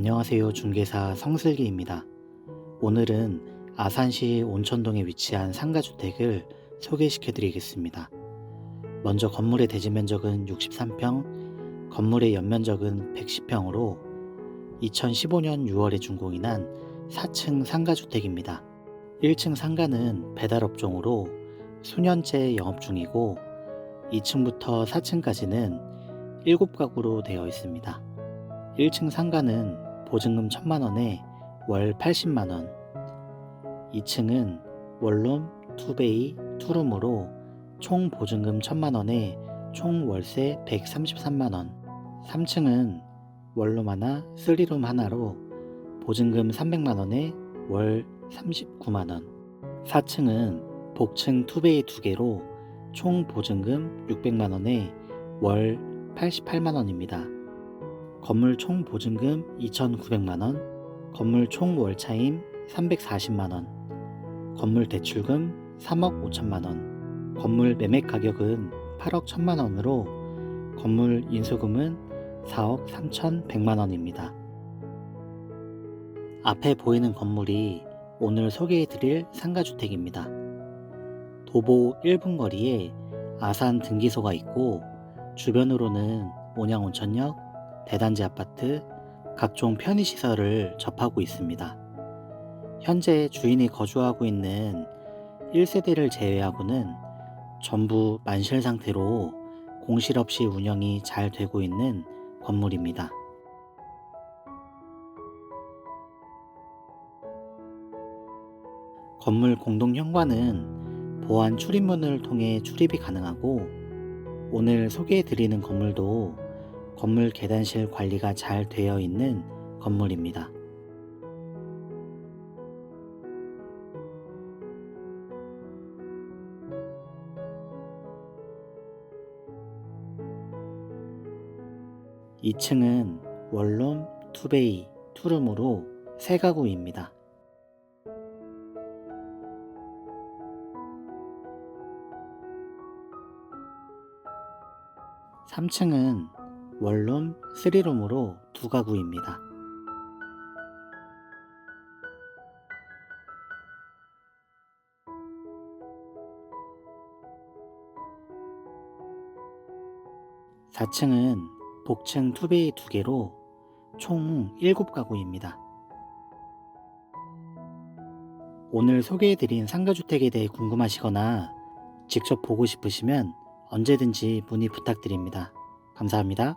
안녕하세요. 중개사 성슬기입니다. 오늘은 아산시 온천동에 위치한 상가주택을 소개시켜 드리겠습니다. 먼저 건물의 대지 면적은 63평, 건물의 연면적은 110평으로 2015년 6월에 준공이 난 4층 상가주택입니다. 1층 상가는 배달업종으로 수년째 영업 중이고 2층부터 4층까지는 7가구로 되어 있습니다. 1층 상가는 보증금 1000만 원에 월 80만 원. 2층은 원룸, 투베이, 투룸으로 총 보증금 1000만 원에 총 월세 133만 원. 3층은 원룸 하나, 쓰리룸 하나로 보증금 300만 원에 월 39만 원. 4층은 복층 투베이 2개로 총 보증금 600만 원에 월 88만 원입니다. 건물 총 보증금 2,900만 원, 건물 총 월차임 340만 원, 건물 대출금 3억 5천만 원, 건물 매매 가격은 8억 1천만 원으로 건물 인수금은 4억 3천100만 원입니다. 앞에 보이는 건물이 오늘 소개해 드릴 상가주택입니다. 도보 1분 거리에 아산 등기소가 있고 주변으로는 온양온천역, 대단지 아파트, 각종 편의시설을 접하고 있습니다. 현재 주인이 거주하고 있는 1세대를 제외하고는 전부 만실 상태로 공실 없이 운영이 잘 되고 있는 건물입니다. 건물 공동 현관은 보안 출입문을 통해 출입이 가능하고 오늘 소개해 드리는 건물도 건물 계단실 관리가 잘 되어 있는 건물입니다. (2층은) 원룸, 투베이, 투룸으로 세 가구입니다. 3층은 원룸, 쓰리룸으로 두 가구입니다. (4층은) 복층 투베이 두 개로 총 7가구입니다. 오늘 소개해드린 상가주택에 대해 궁금하시거나 직접 보고 싶으시면 언제든지 문의 부탁드립니다. 감사합니다.